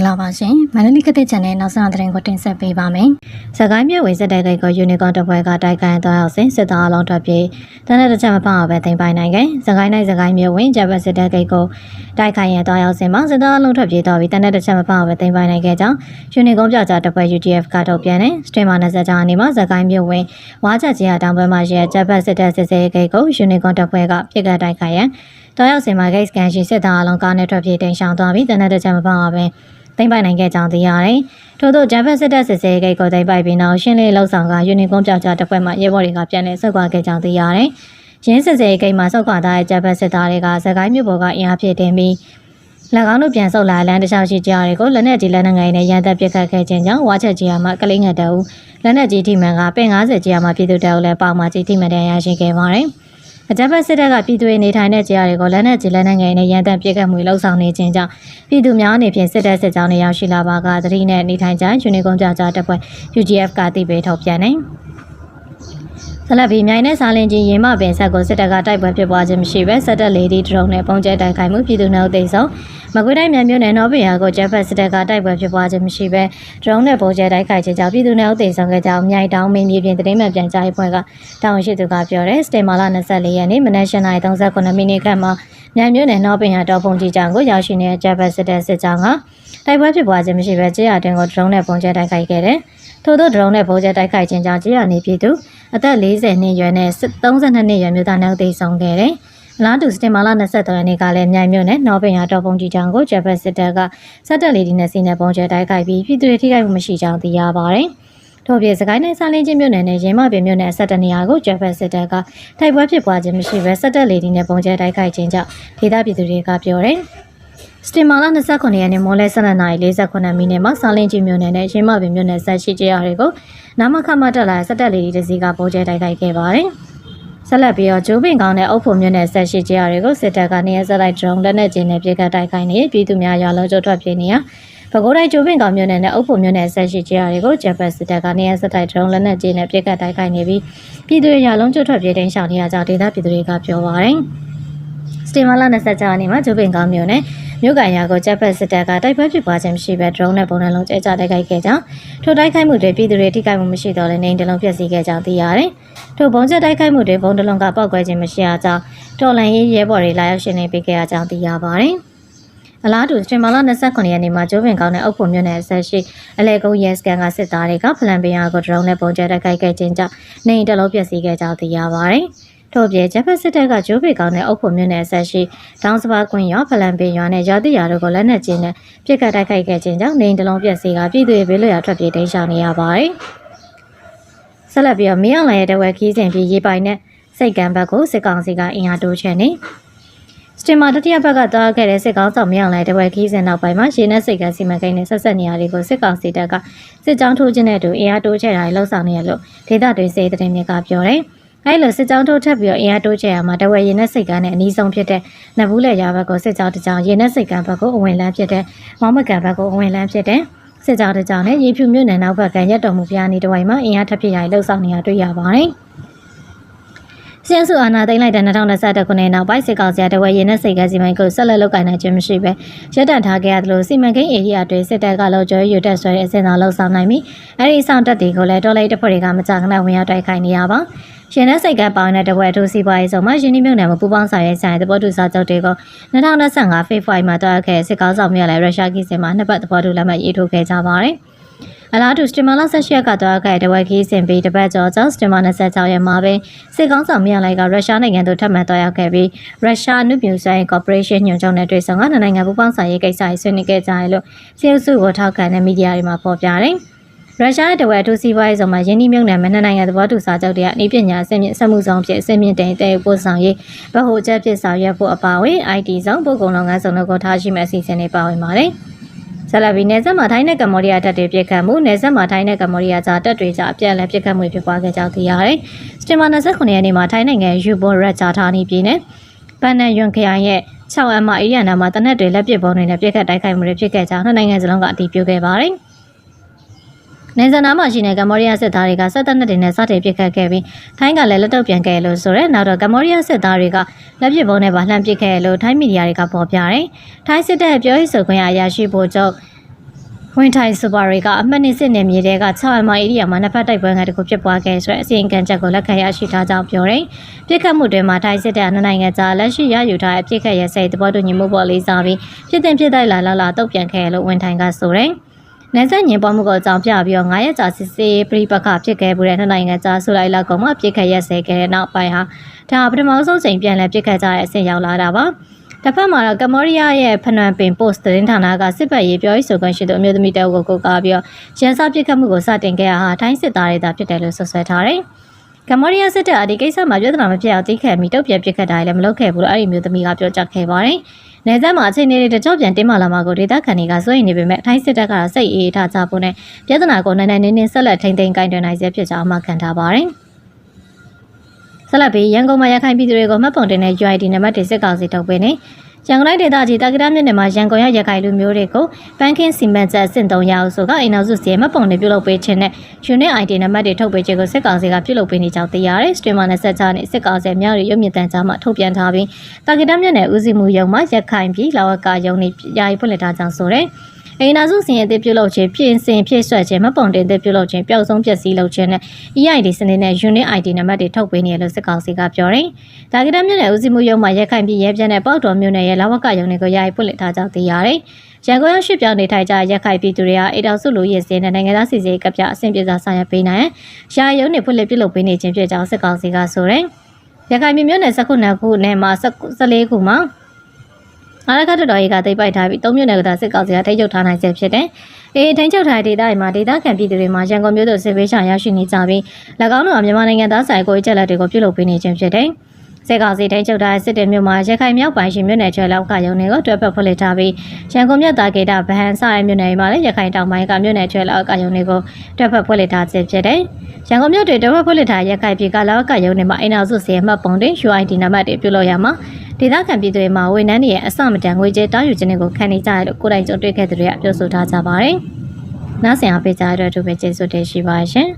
္ဂလာပါရှင်မန္တလေးကတဲ့ channel နောက်ဆုံးသတင်းကိုတင်ဆက်ပေးပါမယ်။စကိုင်းမြို့ဝင်စစ်တပ်ကိတ်ကိုယူနီကော်တပ်ဖွဲ့ကတိုက်ခိုက်သွားရောက်စဉ်စစ်သားအလုံးထွက်ပြေးတနက်တစ်ချက်မဖောက်ပဲတင်ပိုင်နိုင်ခဲ့။စကိုင်းနိုင်စကိုင်းမြို့ဝင်ဂျပန်စစ်တပ်ကိတ်ကိုတိုက်ခိုက်ရန်သွားရောက်စဉ်မှာစစ်သားအလုံးထွက်ပြေးသွားပြီးတနက်တစ်ချက်မဖောက်ပဲတင်ပိုင်နိုင်ခဲ့ကြောင်းယူနီကောပြောကြားတပ်ဖွဲ့ UGF ကထုတ်ပြန်တယ်။စတင်မာ20ကြာအနေမှာစကိုင်းမြို့ဝင်ဝါချက်ကြီးအတောင်ပွဲမှာရှိတဲ့ဂျပန်စစ်တပ်စစ်စေးကိတ်ကိုယူနီကောတပ်ဖွဲ့ကပြစ်ကတ်တိုက်ခိုက်ရန်တောက်ရောက်စင်မှာ gate scan ရှိစစ်သားအလုံးကားနဲ့ထွက်ပြေးတင်ဆောင်သွားပြီးတနက်တစ်ချက်မဖောက်ပဲ သိမ့်ပိုင်နိုင်ခဲ့ကြောင်းသိရတယ်။ထို့သောဂျပန်စစ်တပ်စစ်စေးဂိတ်ကိုသိမ့်ပိုက်ပြီးနောက်ရှင်းလင်းလှုပ်ဆောင်ကယူနီကွန်ပြောက်ကြားတပ်ဖွဲ့မှရဲဘော်တွေကပြန်လည်ဆုတ်ခွာခဲ့ကြောင်းသိရတယ်။ရင်းစစ်စေးဂိတ်မှာဆုတ်ခွာထားတဲ့ဂျပန်စစ်သားတွေကစကိုင်းမြို့ပေါ်ကအင်အားဖြည့်တင်ပြီး၎င်းတို့ပြန်ဆုတ်လာလမ်းတစ်လျှောက်ရှိကြတွေကိုလက်နက်ကြီးလက်နက်ငယ်နဲ့ရန်တပ်ပစ်ခတ်ခဲ့ခြင်းကြောင့်ဝါချက်ကြီးရမှာကလိငတ်တအူလက်နက်ကြီးထိမှန်ကပင်90ကြီးရမှာပြည်သူတအူလည်းပေါမှာကြီးထိမှန်တဲ့ရရှိခဲ့ပါတယ်။ အကြမ်းဖက်စစ်တပ်ကပြည်သူတွေနေထိုင်တဲ့ကြားတွေကိုလက်နက်ကြီးလက်နက်ငယ်နဲ့ရန်တပ်ပစ်ခတ်မှုလှုပ်ဆောင်နေခြင်းကြောင့်ပြည်သူများအနေဖြင့်စစ်တပ်စစ်ကြောင်းတွေရောက်ရှိလာပါကသတိနဲ့နေထိုင်ကြယူနီကွန်ကြကြတပ်ဖွဲ့ UGF ကတိပေးထုတ်ပြန်နေ ဆလဘီမြိုင်နဲ့စာလင်ကြီးရင်မပင်ဆက်ကိုစစ်တပ်ကတိုက်ပွဲဖြစ်ပွားခြင်းမရှိဘဲဆက်တက်လေဒီဒရုန်းနဲ့ပုံကျဲတိုက်ခိုက်မှုပြည်သူနှုတ်သိမ်းဆုံးမကွေးတိုင်းမြန်မြို့နယ်နော်ပင်ဟာကိုဂျက်ဖက်စစ်တပ်ကတိုက်ပွဲဖြစ်ပွားခြင်းမရှိဘဲဒရုန်းနဲ့ပုံကျဲတိုက်ခိုက်ခြင်းကြောင့်ပြည်သူနှုတ်သိမ်းဆုံးခဲ့ကြောင်းမြိုင်တောင်မင်းမြေပြင်သတင်းမှန်ပြန်ကြားရေးဖွဲ့ကတာဝန်ရှိသူကပြောတယ်စတေမာလာ24ရက်နေ့မနက်8:39မိနစ်ခန့်မှာမြန်မြို့နယ်နော်ပင်ဟာတော်ပုံကြီးကြောင်ကိုရောက်ရှိနေတဲ့ဂျက်ဖက်စစ်တပ်စစ်ကြောင်းကတိုက်ပွဲဖြစ်ပွားခြင်းမရှိဘဲကြေးရတင်ကိုဒရုန်းနဲ့ပုံကျဲတိုက်ခိုက်ခဲ့တယ် ထို့သောဒရုန်းနဲ့ပုံကျဲတိုက်ခိုက်ခြင်းကြောင့်ကြေးရနေပြည်သူအသက်40နှစ်ရွယ်နဲ့32နှစ်ရွယ်မျိုးသားနောက်သိဆုံးခဲ့တယ်။အလားတူစတင်မာလာ23ရက်နေ့ကလည်းမြိုင်မြို့နယ်နော်ပင်ရတော်ပုံကြီးချောင်းကိုဂျပန်စစ်တပ်ကစက်တက်လေးဒီနဲ့စီနဲ့ပုံကျဲတိုက်ခိုက်ပြီးပြည်သူတွေထိခိုက်မှုမရှိကြောင်းသိရပါတယ်။ထို့ပြင်စကိုင်းတိုင်းစာလင်းချင်းမြို့နယ်နဲ့ရင်းမပင်မြို့နယ်ဆက်တနေရာကိုဂျပန်စစ်တပ်ကတိုက်ပွဲဖြစ်ပွားခြင်းမရှိဘဲစက်တက်လေးဒီနဲ့ပုံကျဲတိုက်ခိုက်ခြင်းကြောင့်ဒေသပြည်သူတွေကပြောတယ်။ စတင်မာလာ29ရက်နေ့မိုးလဲ12:48မိနစ်မှာစာလင်းကြီးမြို့နယ်နဲ့ရင်းမပင်မြို့နယ်ဆက်ရှိကြရတွေကိုနာမခမတက်လာစက်တက်လေးဒီတစ်စီးကပုံကျဲတိုက်ခိုက်ခဲ့ပါတယ်။ဆက်လက်ပြီးတော့ဂျိုးပင်ကောင်းနဲ့အုပ်ဖို့မြို့နယ်ဆက်ရှိကြရတွေကိုစစ်တပ်ကနေရဆက်လိုက်ဒရုန်းလက်နက်ကြီးနဲ့ပြစ်ခတ်တိုက်ခိုက်နေပြည်သူများရွာလုံးကျထွက်ပြေးနေရပဲခူးတိုင်းဂျိုးပင်ကောင်းမြို့နယ်နဲ့အုပ်ဖို့မြို့နယ်ဆက်ရှိကြရတွေကိုဂျပန်စစ်တပ်ကနေရဆက်လိုက်ဒရုန်းလက်နက်ကြီးနဲ့ပြစ်ခတ်တိုက်ခိုက်နေပြီးပြည်သူတွေရွာလုံးကျထွက်ပြေးတင်းရှောင်နေရကြောင်းဒေသပြည်သူတွေကပြောပါတယ်။စတေမာလာ26ရက်နေ့မှာဂျိုးပင်ကောင်းမြို့နယ် မြို့ကန်ရာကိုဂျပန်စစ်တပ်ကတိုက်ပွဲဖြစ်ပွားခြင်းမရှိဘဲဒရုန်းနဲ့ပုံနှလုံးကျဲကျတိုက်ခိုက်ခဲ့ကြောင်းထိုတိုက်ခိုက်မှုတွေပြည်သူတွေထိခိုက်မှုမရှိတော့လည်းနေတလုံးပြည့်စည်ခဲ့ကြောင်းသိရတယ်။ထိုဘုံကျဲတိုက်ခိုက်မှုတွေဘုံတလုံးကပောက်ကွဲခြင်းမရှိအောင်ကြောင်းတော်လန်ရေးရဲဘော်တွေလာရောက်ရှင်းလင်းပေးခဲ့ရကြောင်းသိရပါတယ်။အလားတူစတင်မာလာ29ရက်နေ့မှာကျိုးပင်ကောင်းတဲ့အုပ်ဖို့မြို့နယ်အဆက်ရှိအလဲကုန်းရဲစကန်ကစစ်သားတွေကဖလန်ပင်ယာကိုဒရုန်းနဲ့ပုံကျဲတိုက်ခိုက်ခဲ့ခြင်းကြောင့်နေတလုံးပြည့်စည်ခဲ့ကြောင်းသိရပါတယ်။ ထို့ပြင်ဂျပန်စစ်တပ်ကဂျိုးပေကောင်းတဲ့အုပ်ဖို့မြို့နယ်ဆက်ရှိတောင်စပါကွင်းရောဖလန်ပင်ရွာနဲ့ရာတိယာတို့ကိုလက်နက်ကြီးနဲ့ပြစ်ခတ်တိုက်ခိုက်ခဲ့ခြင်းကြောင့်နေတလုံးပြက်စီကပြည်သူတွေဘေးလွတ်ရာထွက်ပြေးတိမ်းရှောင်နေရပါတယ်။ဆက်လက်ပြီးတော့မင်းအောင်လှိုင်ရဲ့တဝက်ခီးစဉ်ပြီးရေးပိုင်နဲ့စိတ်ကံဘက်ကိုစစ်ကောင်စီကအင်အားတိုးချဲ့နေစတင်မာတတိယဘက်ကသွားခဲ့တဲ့စစ်ကောင်ဆောင်မြောင်လိုက်တဝက်ခီးစဉ်နောက်ပိုင်းမှာရေနက်စိတ်ကစီမံကိန်းနဲ့ဆက်ဆက်နေရတွေကိုစစ်ကောင်စီတပ်ကစစ်ကြောင်းထိုးခြင်းနဲ့အတူအင်အားတိုးချဲ့တာတွေလှုပ်ဆောင်နေရလို့ဒေသတွေစေတဲ့တင်မြကပြောတယ်။ အဲလိုစစ်ကြောင်းထိုးထပ်ပြီးတော့အင်အားတိုးချဲ့ရမှာတဝဲရင်နဲ့စိတ်ကန်းနဲ့အနီးဆုံးဖြစ်တဲ့နဘူးလက်ရဘက်ကိုစစ်ကြောင်းတစ်ကြောင်းရင်နဲ့စိတ်ကန်းဘက်ကိုအဝင်လန်းဖြစ်တဲ့မောင်မကန်ဘက်ကိုအဝင်လန်းဖြစ်တဲ့စစ်ကြောင်းတစ်ကြောင်းနဲ့ရေဖြူမြို့နယ်နောက်ဘက်ကရက်တော်မူပြားနေတဝိုင်မှာအင်အားထပ်ဖြစ်ရလှုပ်ဆောင်နေရတွေ့ရပါတယ်။ စီယဆူအာနာသိမ့်လိုက်တဲ့2021ခုနှစ်နောက်ပိုင်းစစ်ကောင်စီတဝဲရင်နဲ့စိတ်ကစီမံကိုဆက်လက်လုပ်ကိုင်နိုင်ခြင်းမရှိပဲရပ်တန့်ထားခဲ့ရသလိုစီမံကိန်းဧရိယာတွေစစ်တပ်ကလောက်ကျော်ရွတက်ဆွဲတဲ့အစဉ်သာလှုပ်ဆောင်နိုင်ပြီးအဲဒီအဆောင်တက်တွေကိုလည်းတော်လိုက်တပ်ဖွဲ့တွေကမကြာခဏဝင်ရောက်တိုက်ခိုက်နေရပါရှင်နဲ့စိတ်ကပေါင်းတဲ့တပွဲအထူးစီးပွားရေးဆောင်မှာယင်းနှမြုံနယ်မှာပူးပေါင်းဆောင်ရွက်ဆိုင်သဘောတူစာချုပ်တွေကို2025ဖေဖော်ဝါရီမှာတွားခဲ့စစ်ကောင်းဆောင်မြလိုက်ရုရှားကီးစင်မှာနှစ်ပတ်သဘောတူလက်မှတ်ရေးထိုးခဲ့ကြပါတယ်။ အလားတူစတင်မာလာဆက်ရှိရကတွားခဲ့တဝက်ခီးစင်ပြီးတပတ်ကျော်ကျော်စတင်မာ26ရက်မှာပဲစစ်ကောင်းဆောင်မြလိုက်ကရုရှားနိုင်ငံသို့ထပ်မံတွားရောက်ခဲ့ပြီးရုရှားအနုမြူဆိုင်ကော်ပိုရေးရှင်းညွှန်ချုပ်နဲ့တွေ့ဆုံကနိုင်ငံပူးပေါင်းဆောင်ရေးကိစ္စတွေဆွေးနွေးခဲ့ကြရလို့စီအုပ်စုကိုထောက်ခံတဲ့မီဒီယာတွေမှာဖော်ပြတယ်။ရုရှားရဲ့တဝက်အထူးစီးပွားရေးဆောင်မှာယင်းနှိမ့်မြုံနယ်မနှစ်နိုင်ငံသဘောတူစာချုပ်တွေကနေပညာအဆင့်မြင့်စက်မှုဆောင်ဖြစ်အဆင့်မြင့်တင်တဲ့ပို့ဆောင်ရေးဗဟိုချက်ဖြစ်ဆောင်ရွက်ဖို့အပါအဝင် IT ဆောင်ပုဂ္ဂိုလ်လုပ်ငန်းဆောင်တို့ကိုထားရှိမဲ့အစီအစဉ်တွေပါဝင်ပါတယ်။ ဆလာဗီနယ်စပ်မှာထိုင်းနဲ့ကမ္ဘောဒီးယားတပ်တွေပြစ်ခတ်မှုနယ်စပ်မှာထိုင်းနဲ့ကမ္ဘောဒီးယားကြားတပ်တွေကြားအပြန်အလှန်ပြစ်ခတ်မှုဖြစ်ပွားခဲ့ကြောင်းသိရတယ်။စတင်မာ29ရက်နေ့မှာထိုင်းနိုင်ငံယူဘွန်ရက်ဂျာဌာနီပြည်နယ်ပန်နန်ယွန်ခရိုင်ရဲ့6အမအေရီယာနာမှာတနက်တွေလက်ပစ်ပုံတွေနဲ့ပြစ်ခတ်တိုက်ခိုက်မှုတွေဖြစ်ခဲ့ကြောင်းနှစ်နိုင်ငံစလုံးကအတည်ပြုခဲ့ပါတယ်။ နေဇာနာမှာရှိတဲ့ကမ္ဘောဒီးယားစစ်သားတွေကစစ်တပ်နဲ့တင်နဲ့စတင်ပစ်ခတ်ခဲ့ပြီးထိုင်းကလည်းလက်တော့ပြန်ခဲ့လို့ဆိုရဲနောက်တော့ကမ္ဘောဒီးယားစစ်သားတွေကလက်ပစ်ပုံးနဲ့ပါလှမ်းပစ်ခဲ့လို့ထိုင်းမီဒီယာတွေကပေါ်ပြတယ်။ထိုင်းစစ်တပ်ပြောရေးဆိုခွင့်အရာရှိဗိုလ်ချုပ်ဝင်ထိုင်စူပါရီကအမှတ်နှစ်စစ်နယ်မြေတွေက6မိုင်ဧရိယာမှာနှစ်ဖက်တိုက်ပွဲငါတစ်ခုဖြစ်ပွားခဲ့ဆိုတဲ့အစီရင်ခံချက်ကိုလက်ခံရရှိထားကြောင်းပြောတယ်။ပြစ်ခတ်မှုတွေမှာထိုင်းစစ်တပ်နှစ်နိုင်ငံကြားလက်ရှိရယူထားတဲ့ပြစ်ခတ်ရစိတ်သဘောတူညီမှုပေါ်လေးစားပြီးဖြစ်တင်ဖြစ်တိုက်လာလာလာတုတ်ပြန်ခဲ့လို့ဝင်ထိုင်ကဆိုတယ်။ နိုင်ဆက်ညင်ပေါ်မှုကိုအကြောင်းပြပြီးတော့9ရက်ကြာစစ်ဆေးပြိပခဖြစ်ခဲ့မှုတဲ့နှစ်နိုင်ငံကြားဆူလိုက်လောက်ကောင်မှပြစ်ခတ်ရက်စဲခဲ့တဲ့နောက်ပိုင်းဟာဒါပထမဆုံးချိန်ပြန်လည်ပြစ်ခတ်ကြတဲ့အဆင့်ရောက်လာတာပါ။တစ်ဖက်မှာတော့ကမ္ဘောဒီးယားရဲ့ဖနွမ်ပင် post သတင်းဌာနကစစ်ပတ်ရေးပြောရေးဆိုခွင့်ရှိသူအမျိုးသမီးတအုပ်ကိုကိုးကားပြီးတော့ရန်စားပစ်ခတ်မှုကိုစတင်ခဲ့ရဟာထိုင်းစစ်သားတွေသာဖြစ်တယ်လို့ဆွဆွဲထားတယ်။ ကမ္ဘောဒီးယားစစ်တပ်အဒီကိစ္စမှာပြဿနာမဖြစ်အောင်တိခတ်ပြီးတုတ်ပြန်ပစ်ခတ်တာလည်းမလုပ်ခဲ့ဘူးလို့အဲ့ဒီမျိုးသမီးကပြောကြားခဲ့ပါတယ်။နေဆက်မှာအချိန်တွေတကြော့ပြန်တင်းမာလာမှာကိုဒေသခံတွေကစိုးရိမ်နေပေမဲ့ထိုင်းစစ်တပ်ကတော့စိတ်အေးထားကြဖို့နဲ့ပြဿနာကိုနိုင်နိုင်နင်းနင်းဆက်လက်ထိန်းသိမ်းကိုင်တွယ်နိုင်စေဖြစ်ကြောင်းအမှတ်ခံထားပါတယ်။ဆက်လက်ပြီးရန်ကုန်မှာရခိုင်ပြည်သူတွေကိုမှတ်ပုံတင်တဲ့ UID နံပါတ်တွေစစ်ကောင်စီထုတ်ပေးနေ ရန်ကုန်တိုင်းဒေသကြီးတာကရမြို့နယ်မှာရန်ကုန်ရရခိုင်လူမျိုးတွေကိုပန်းခင်းစီမံချက်အဆင့်3ရအောင်ဆိုကအိမ်နောက်စုစီမှတ်ပုံတွေပြုလုပ်ပေးခြင်းနဲ့ unit ID နံပါတ်တွေထုတ်ပေးခြင်းကိုစစ်ကောင်စီကပြုလုပ်ပေးနေကြောင်းသိရတယ်။ streamer နဲ့ဆက်ချနဲ့စစ်ကောင်စီများရုပ်မြင့်တန်းကြားမှထုတ်ပြန်ထားပြီးတာကရမြို့နယ်ဦးစီးမှုရုံးမှာရခိုင်ပြည်လာဝကရုံးနေယာယီဖွင့်လှစ်ထားကြောင်းဆိုတယ်။ အိမ်နာစုစီရင်အသစ်ပြုလုပ်ခြင်းပြင်ဆင်ဖြည့်ဆွက်ခြင်းမပုံတင်သစ်ပြုလုပ်ခြင်းပျောက်ဆုံးပျက်စီးလုပ်ခြင်းနဲ့ EID စနစ်နဲ့ unit ID နံပါတ်တွေထုတ်ပေးနေရလို့စစ်ကောင်စီကပြောတယ်။ဒါကတမ်းမြို့နယ်ဦးစီးမှုရုံးမှာရက်ခိုင်ပြည်ရဲပြန်းတဲ့ပေါက်တော်မြို့နယ်ရဲ့လာဝကရုံးတွေကိုယာယီပွင့်လှစ်ထားကြောင်းသိရတယ်။ရန်ကုန်ရောက်ရှိပြောင်းနေထိုင်ကြရက်ခိုင်ပြည်သူတွေကအိတောင်စုလူရည်စင်းနဲ့နိုင်ငံသားစီစီကပြအဆင်ပြေစွာဆောင်ရွက်ပေးနိုင်ရာရုံးတွေဖွင့်လှစ်ပြုလုပ်ပေးနေခြင်းဖြစ်ကြောင်းစစ်ကောင်စီကဆိုတယ်။ရခိုင်ပြည်မြို့နယ်၁၉ခုနယ်မှာ14ခုမှာ အားရခတ်တော်ရေးကတိတ်ပိုက်ထားပြီး၃မြို့နယ်ကသာစစ်ကောင်စီကထိန်းချုပ်ထားနိုင်ဆဲဖြစ်တယ်။အေးထိန်းချုပ်ထားတဲ့ဒေသတွေမှာဒေသခံပြည်သူတွေမှာရန်ကုန်မြို့သို့စစ်ပေးချရရှိနေကြပြီး၎င်းတို့ကမြန်မာနိုင်ငံသားဆိုင်ကိုအချက်လက်တွေကိုပြုလုပ်ပေးနေခြင်းဖြစ်တယ်။စစ်ကောင်စီထိန်းချုပ်ထားတဲ့စစ်တေမြို့မှာရခိုင်မြောက်ပိုင်းရှိမြို့နယ်ကျွဲလောက်ကရုံတွေကိုတွဲဖက်ဖွင့်လှစ်ထားပြီးရန်ကုန်မြို့သားကေတာဗဟန်စတဲ့မြို့နယ်မှာလည်းရခိုင်တောင်ပိုင်းကမြို့နယ်ကျွဲလောက်ကရုံတွေကိုတွဲဖက်ဖွင့်လှစ်ထားခြင်းဖြစ်တယ်။ရန်ကုန်မြို့တွေတွဲဖက်ဖွင့်လှစ်ထားရခိုင်ပြည်ကလောက်ကရုံတွေမှာအိမ်အောင်စုစီမှတ်ပုံတွေ UID နံပါတ်တွေပြုလုပ်ရမှာ ဒေသခံပြည်သူတွေမှာဝန်ထမ်းတွေရဲ့အစမတန်ငွေကြေးတောင်းယူခြင်းတွေကိုခံနေကြရလို့ကိုယ်တိုင်ကြုံတွေ့ခဲ့သူတွေကပြောဆိုထားကြပါတယ်။နောက်ဆင်အားပေးကြတဲ့အတွက်သူပဲကျေးဇူးတင်ရှိပါရှင်။